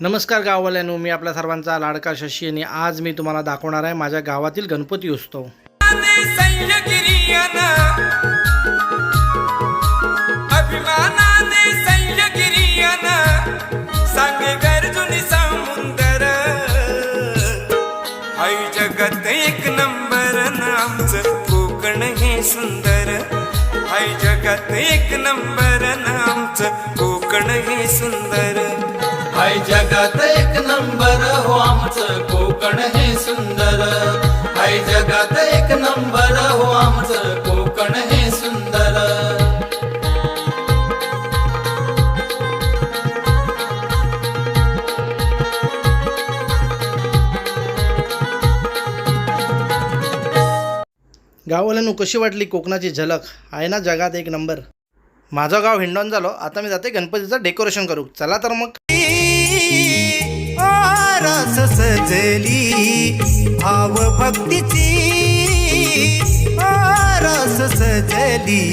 नमस्कार गाववाल्यानो मी आपल्या सर्वांचा लाडका शशी आणि आज मी तुम्हाला दाखवणार आहे माझ्या गावातील गणपती उत्सव. अभिमानाने एक नंबर आमचं कोकण हे सुंदर. आई जगात एक नंबर न आमचं कोकण हे सुंदर. हाय जगात एक नंबर हो आमचं कोकण हे सुंदर. हाय जगात एक नंबर हो आमचं कोकण हे सुंदर. गाववाल्यांनो कशी वाटली कोकणाची झलक? आहे ना जगात एक नंबर. माझं गाव हिंडॉन झालो आता मी जाते गणपतीचं डेकोरेशन करू. चला तर मग. आरस सजली भाव भक्तीची रस सजली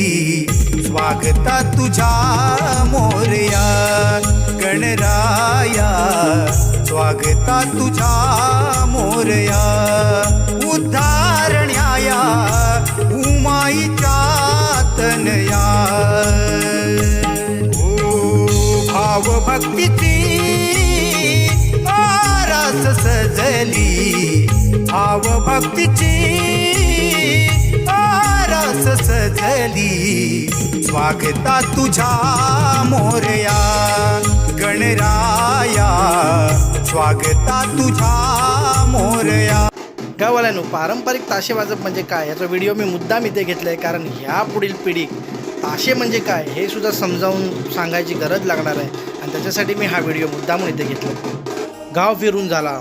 स्वागता तुझ्या मोरया गणराया. स्वागता तुझ्या मोरया उद्धारण्याया उमाईच्या तनया. ओ भाव भक्तीची सजली भाव भक्तीची आरस सजली. स्वागता तुझ्या मोरया गणराया. स्वागता तुझ्या मोरया. गावाल्यानो पारंपरिक ताशे वाजप म्हणजे काय? याचा व्हिडिओ मी मुद्दाम इथे घेतला आहे कारण ह्या पुढील पिढी ताशे म्हणजे काय हे सुद्धा समजावून सांगायची गरज लागणार आहे. आणि त्याच्यासाठी मी हा व्हिडिओ मुद्दामून इथे घेतला गाव फिरून झाला.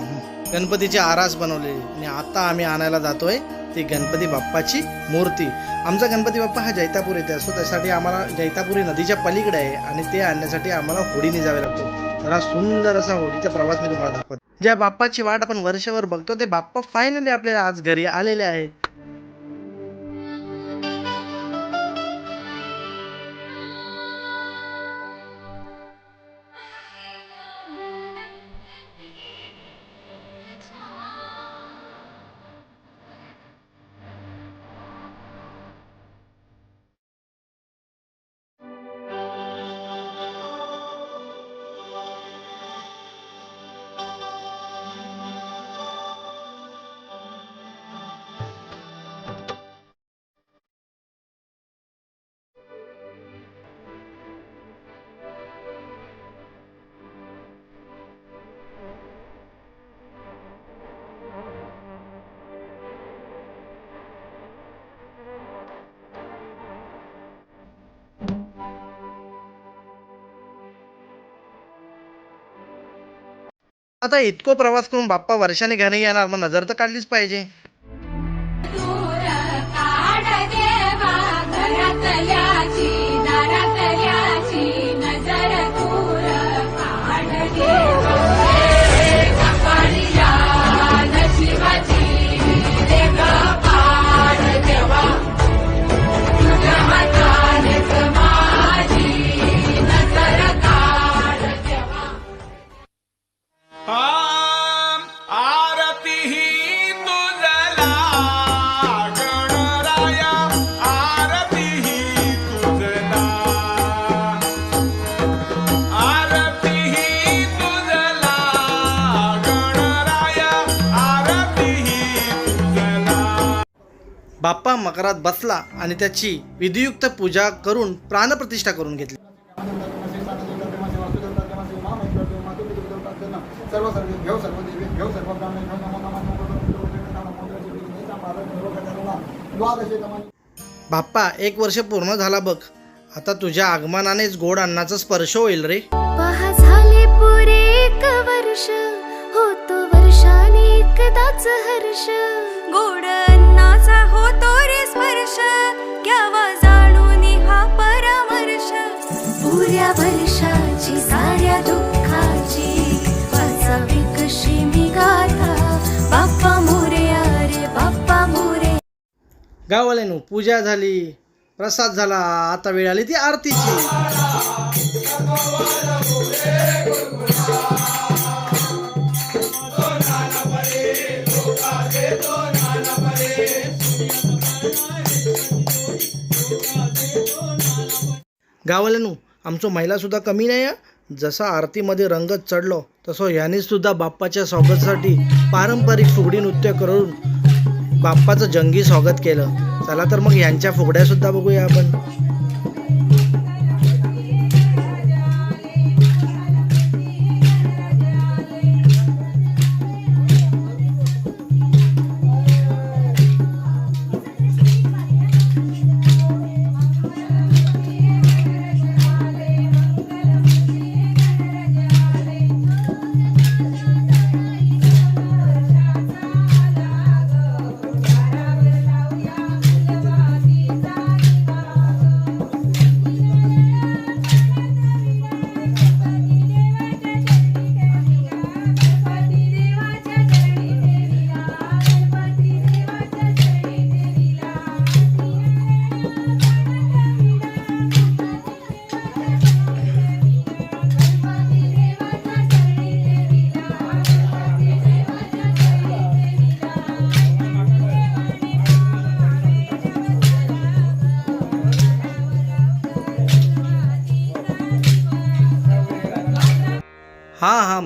गणपतीची आरास बनवली. आणि आता आम्ही आणायला जातोय ती गणपती बाप्पाची मूर्ती. आमचा गणपती बाप्पा हा जैतापूर येथे असतो त्यासाठी आम्हाला जैतापुरी नदीच्या पलीकडे आहे आणि ते आणण्यासाठी आम्हाला होडीने जावे लागतो. तर हा सुंदर असा होडीचा प्रवास मी तुम्हाला दाखवतो. ज्या बाप्पाची वाट आपण वर्षभर बघतो ते बाप्पा फायनली आपल्याला आज घरी आलेले आहेत. आता इतको प्रवास करून बाप्पा वर्षाने घरी येणार मग नजर तर काढलीच पाहिजे. आणि त्याची विधियुक्त पूजा करून प्राणप्रतिष्ठा करून घेतली. बाप्पा एक वर्ष पूर्ण झाला बघ. आता तुझ्या आगमनानेच गोड अन्नाचा स्पर्श होईल रे. पहा झाले पुरे एक वर्ष. होतो वर्षाने एकदाच हर्ष. गावाला नू पूजा झाली प्रसाद झाला आता वेळ आली ती आरतीची. गावाला नू आमचो महिलासुद्धा कमी नाही आहे जसा आरतीमध्ये रंगत चढलो तसं ह्यानेसुद्धा बाप्पाच्या स्वागतासाठी पारंपरिक फुगडी नृत्य करून बाप्पाचं जंगी स्वागत केलं. चला तर मग यांच्या फुगड्यासुद्धा बघूया आपण.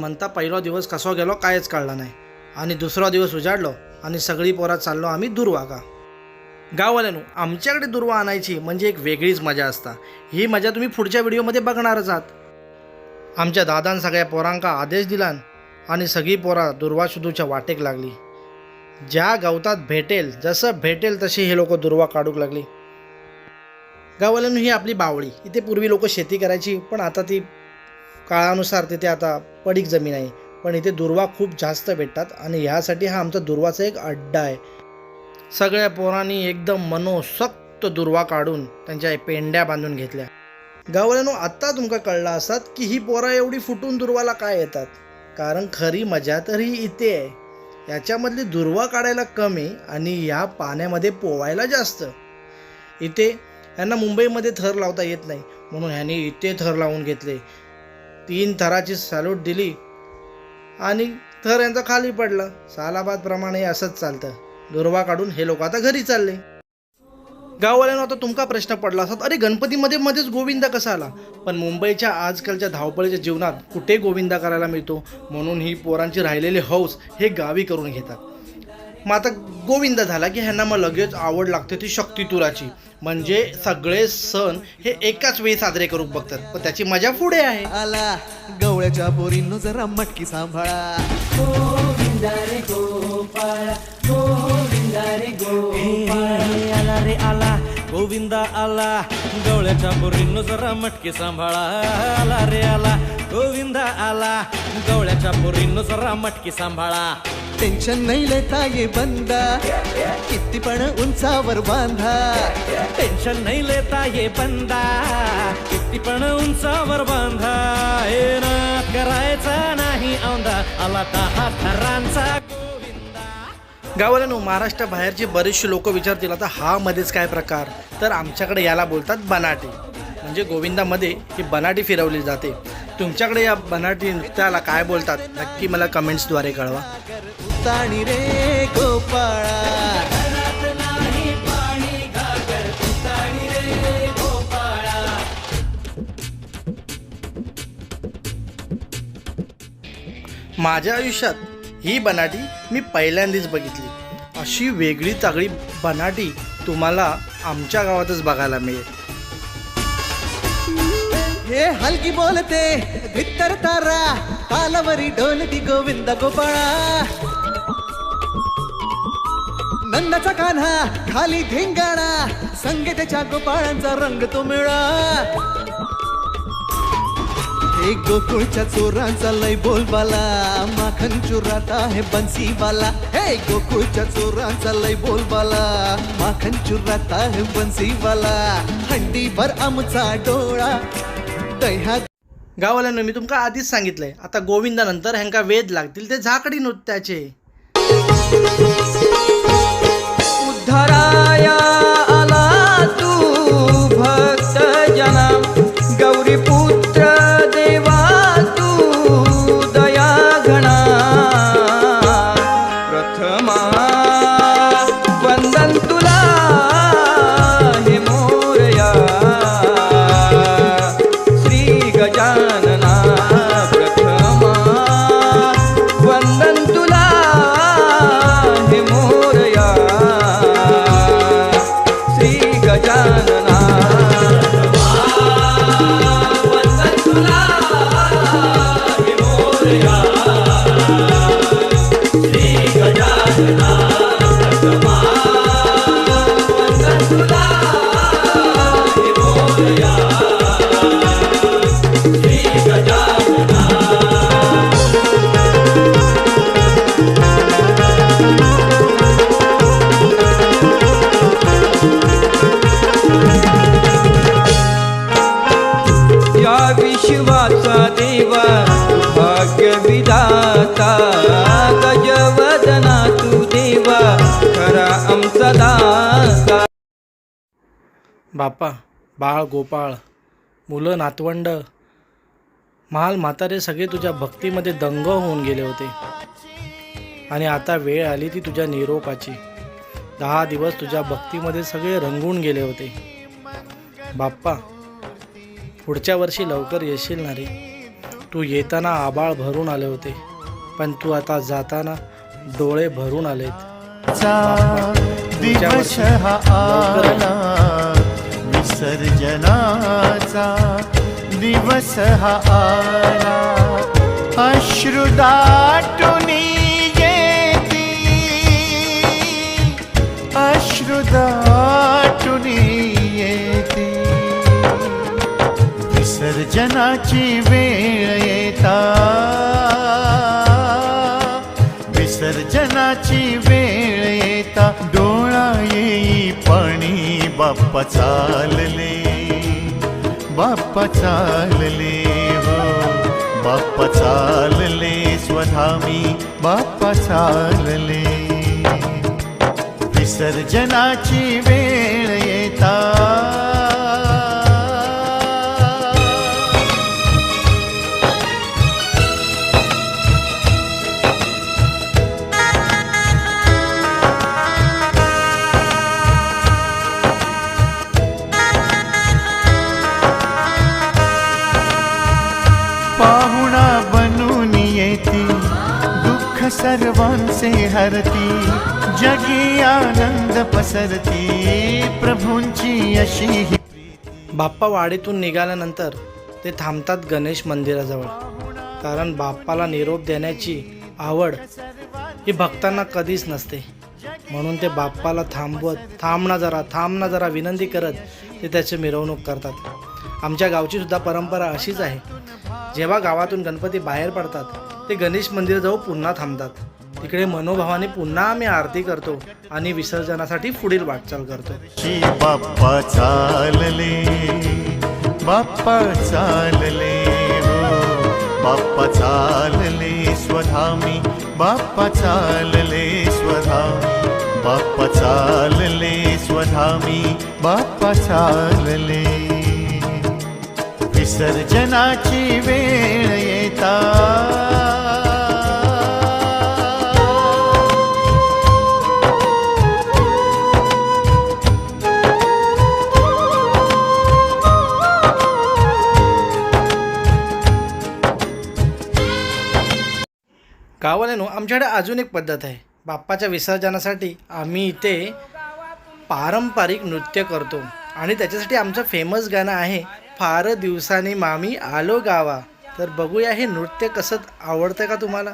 म्हणता पहिला दिवस कसो गेलो कायच कळला नाही. आणि दुसरा दिवस उजाडलो आणि सगळी पोरात चाललो आम्ही दुर्वागा. गाववाल्यानो आमच्याकडे दुर्वा आणायची म्हणजे एक वेगळीच मजा असता. ही मजा तुम्ही पुढच्या व्हिडिओमध्ये बघणारच आहात. आमच्या दादान सगळ्या पोरांका आदेश दिलान आणि सगळी पोरा दुर्वाशुदूच्या वाटेक लागली. ज्या गवतात भेटेल जसं भेटेल तशी हे लोक दुर्वा काढूक लागली. गाववाल्यांनो ही आपली बावळी. इथे पूर्वी लोक शेती करायची पण आता ती काळानुसार तिथे आता पडीक जमीन आहे. पण इथे दुर्वा खूप जास्त भेटतात आणि ह्यासाठी हा आमचा दुर्वाचा एक अड्डा आहे. सगळ्या पोरांनी एकदम मनोसक्त दुर्वा काढून त्यांच्या पेंड्या बांधून घेतल्या. गावल्यानो आत्ता तुमका कळलं असतात की ही पोरं एवढी फुटून दुर्वाला काय येतात? कारण खरी मजा तर ही इथे आहे. याच्यामधली दुर्वा काढायला कमी आणि या पाण्यामध्ये पोवायला जास्त. इथे यांना मुंबईमध्ये थर लावता येत नाही. म्हणून ह्यांनी इथे थर लावून घेतले. तीन थराची सॅल्यूट दिली आणि थर यांचा खाली पडला. सालाबादप्रमाणे असंच चालतं. दुर्वा काढून हे लोक आता घरी चालले. गाववाल्यांना आता तुमका प्रश्न पडला असतात अरे गणपतीमध्ये मध्येच गोविंदा कसा आला? पण मुंबईच्या आजकालच्या धावपळीच्या जीवनात कुठे गोविंदा करायला मिळतो? म्हणून ही पोरांची राहिलेली हौस हे गावी करून घेतात. मग आता गोविंदा झाला की ह्यांना मग लगेच आवड लागते ती शक्तितुराची. म्हणजे सगळे सण हे एकाच वेळी साजरे करू बघतात. पण त्याची मजा पुढे आहे. आला गवळ्याच्या पोरींनो जरा मटकी सांभाळा. हे आला रे आला गोविंदा आला गवळ्याच्या पोरींनो जरा मटके सांभाळा. आला रे आला गोविंदा आला. गवळ्याच्या पोरींनो जरा मटके सांभाळा. टेन्शन नाही लेता ये बंदा. किती पण उंचावर बांधा. टेन्शन नाही लेता ये बंदा. किती पण उंचावर बांधा. हे ना करायचा नाही औंधा आला दहा थरांचा गोविंदा. गावाला महाराष्ट्र बाहेरचे बरेचसे लोक विचारतील आता हा मध्येच काय प्रकार? तर आमच्याकडे याला बोलतात बनाटे. म्हणजे गोविंदामध्ये ही बनाटी फिरवली जाते. तुमच्याकडे या बनाटी नृत्याला काय बोलतात? नक्की मला कमेंट्सद्वारे कळवा. रे गोपाळा. माझ्या आयुष्यात ही बनाटी मी पहिल्यांदाच बघितली. अशी वेगळी तागडी बनाटी तुम्हाला आमच्या गावातच बघायला मिळेल. हे हलकी बोलते भित्तर तारा तालावरी ढोलती गोविंद गोपाळा. नंदाचा कान्हा खाली धिंगाणा संगीताच्या गोपाळांचा रंग तो मिळा. हे गोकुळच्या चोरांचा लय बोलबाला माखन चुरात आहे बन्सीवाला हे गोकुळच्या चोरांचा लय बोलबाला माखन चुरात आहे बन्सीवाला हंडीभर आमचा डोळा दह्या गावाल्यानं मी तुमका आधीच सांगितलंय. आता गोविंदानंतर ह्यांका वेद लागतील ते झाकडी नृत्याचे. उद्धराया. बापा बाळ गोपाळ मुलं नातवंड महाल म्हातारे सगळे तुझ्या भक्तीमध्ये दंग होऊन गेले होते. आणि आता वेळ आली ती तुझ्या निरोपाची. दहा दिवस तुझ्या भक्तीमध्ये सगळे रंगून गेले होते. बाप्पा पुढच्या वर्षी लवकर येशील ना रे. तू येताना आबाळ भरून आले होते पण तू आता जाताना डोळे भरून आलेत. विसर्जनाचा दिवस हा आला. अश्रुदाटुनी येती. अश्रुदाटुनी येती. विसर्जनाची वेळ येता. बाप्पा चालले बाप्पा चालले हो. बाप्पा चालले स्वधामी बाप्पा चालले. विसर्जनाची वेळ सर्वांचे हरती जगी आनंद पसरती प्रभूंची अशी ही बाप्पा वाडीतून निघाल्यानंतर ते थांबतात गणेश मंदिराजवळ. कारण बाप्पाला निरोप देण्याची आवड ही भक्तांना कधीच नसते. म्हणून ते बाप्पाला थांबवत थांब ना जरा थांब ना जरा विनंती करत ते त्याची मिरवणूक करतात. आमच्या गावची सुद्धा परंपरा अशीच आहे. जेव्हा गावातून गणपती बाहेर पडतात ते गणेश मंदिराजवळ पुन्हा थांबतात. इकडे मनोभावाने पुन्हा आम्ही आरती करतो आणि विसर्जनासाठी पुढील वाटचाल करतो. बाप्पा चालले बाप्पा चालले हो. बाप्पा चालले स्वधामी बाप्पा चालले स्वधामी बाप्पा चालले स्वधामी बाप्पा चालले. विसर्जनाची वेळ येता. गावाल्यानो आमच्याकडे अजून एक पद्धत आहे. बाप्पाच्या विसर्जनासाठी आम्ही इथे पारंपरिक नृत्य करतो. आणि त्याच्यासाठी आमचं फेमस गाणं आहे फार दिवसाने मामी आलो गावा. तर बघूया हे नृत्य कसं आवडतं का तुम्हाला?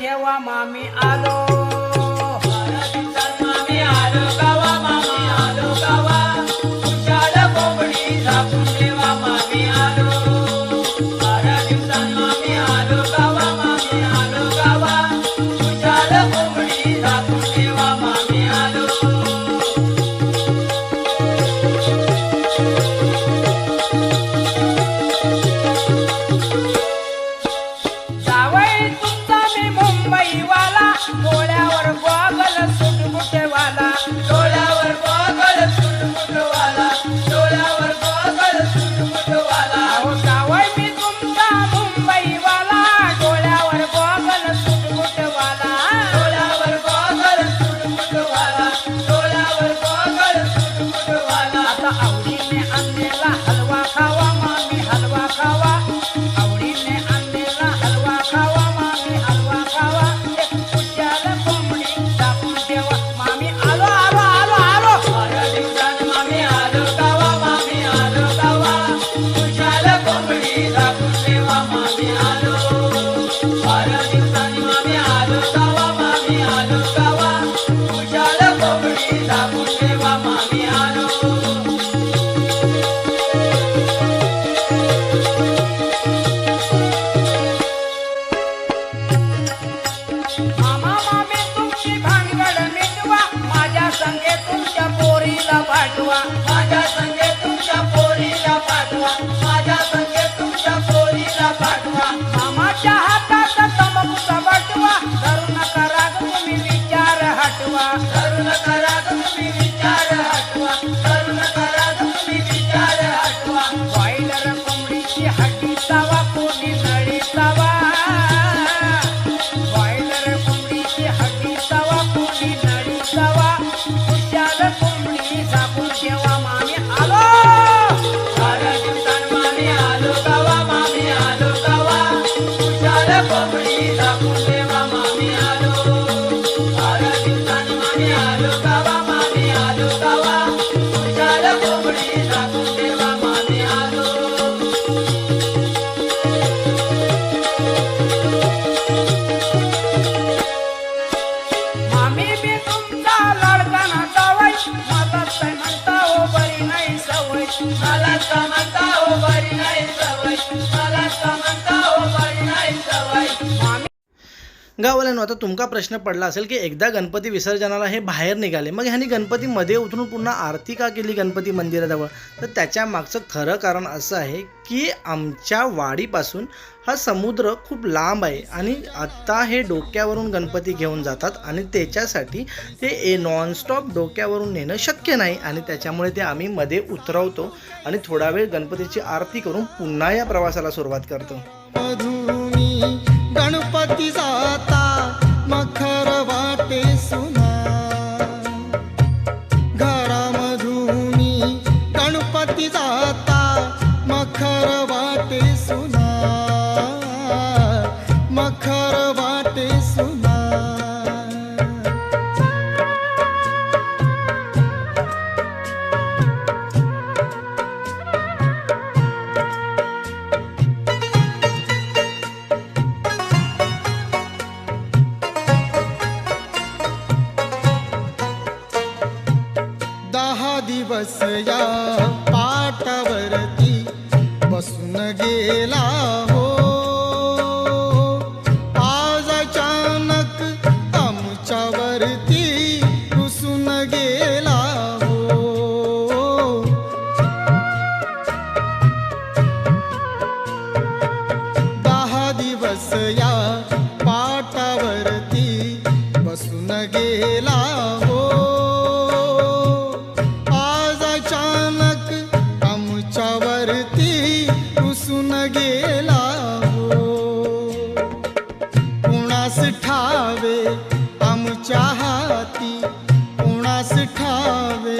ठेवा मामी आलो. मामी आलो गावा मामी आलो गाववाल्यानो आता तुमका प्रश्न पडला असेल की एकदा गणपती विसर्जनाला हे बाहेर निघाले मग ह्यांनी गणपतीमध्ये उतरून पुन्हा आरती का केली गणपती मंदिराजवळ? तर त्याच्या मागचं खरं कारण असं आहे की आमच्या वाडीपासून हा समुद्र खूप लांब आहे आणि आत्ता हे डोक्यावरून गणपती घेऊन जातात आणि त्याच्यासाठी ते ए नॉनस्टॉप डोक्यावरून नेणं शक्य नाही आणि त्याच्यामुळे ते आम्ही मध्ये उतरवतो आणि थोडा वेळ गणपतीची आरती करून पुन्हा या प्रवासाला सुरुवात करतो. गणपती दहा दिवस या पाटावरती बसून गेला हो. ठावे आमच्या हाती कोणास ठावे?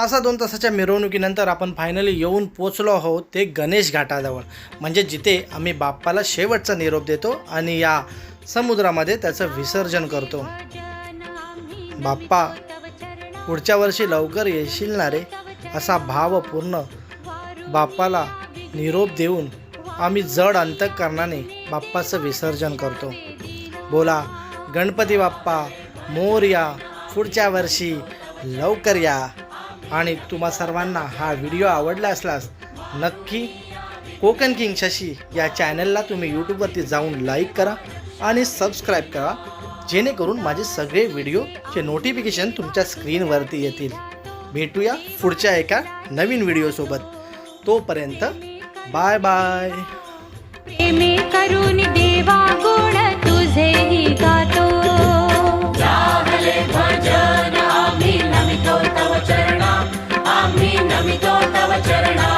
तासा दोन तासाच्या मिरवणुकीनंतर आपण फायनली येऊन पोचलो आहोत ते गणेश घाटाजवळ. म्हणजे जिथे आम्ही बाप्पाला शेवटचा निरोप देतो आणि या समुद्रामध्ये त्याचं विसर्जन करतो. बाप्पा पुढच्या वर्षी लवकर येशील ना रे? असा भावपूर्ण बाप्पाला निरोप देऊन आम्ही जड अंतकरणाने बाप्पाचं विसर्जन करतो. बोला गणपती बाप्पा मोर या पुढच्या वर्षी लवकर या. आणि तुम्हा सर्वांना हा व्हिडिओ आवडला असल्यास नक्की कोकण किंग शशी या चॅनलला तुम्ही यूट्यूबवरती जाऊन लाईक करा आणि सबस्क्राईब करा जेणेकरून माझे सगळे व्हिडिओचे नोटिफिकेशन तुमच्या स्क्रीनवरती येतील. भेटूया पुढच्या एका नवीन व्हिडिओसोबत तोपर्यंत बाय बाय ಚರಣಾ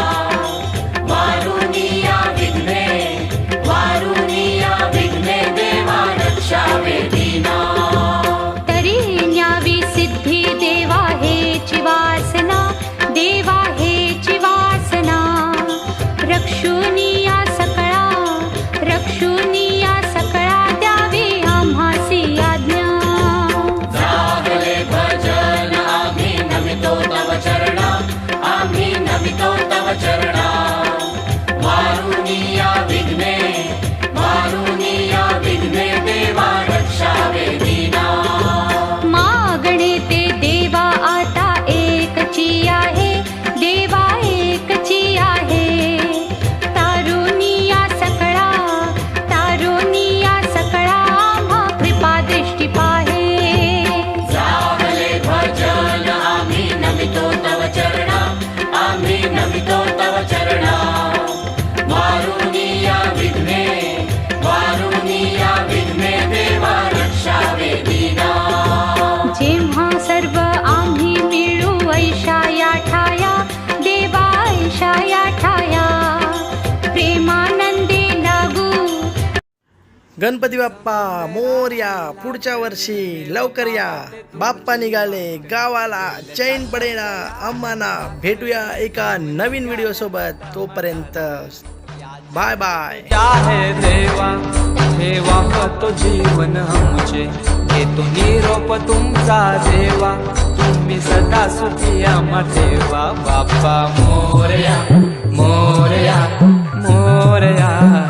गणपती बाप्पा मोर्या पुढच्या वर्षी लवकर या. बाप्पा निघाले गावाला चैन पडेना आम्हाला भेटूया एका नवीन व्हिडिओ सोबत. तोपर्यंत बाय बाय देवा? तो जीवन तो निरोप तुमचा देवा। तुम्ही सदा सुखी आम्हा देवा। बाप्पा मोर्या मोर्या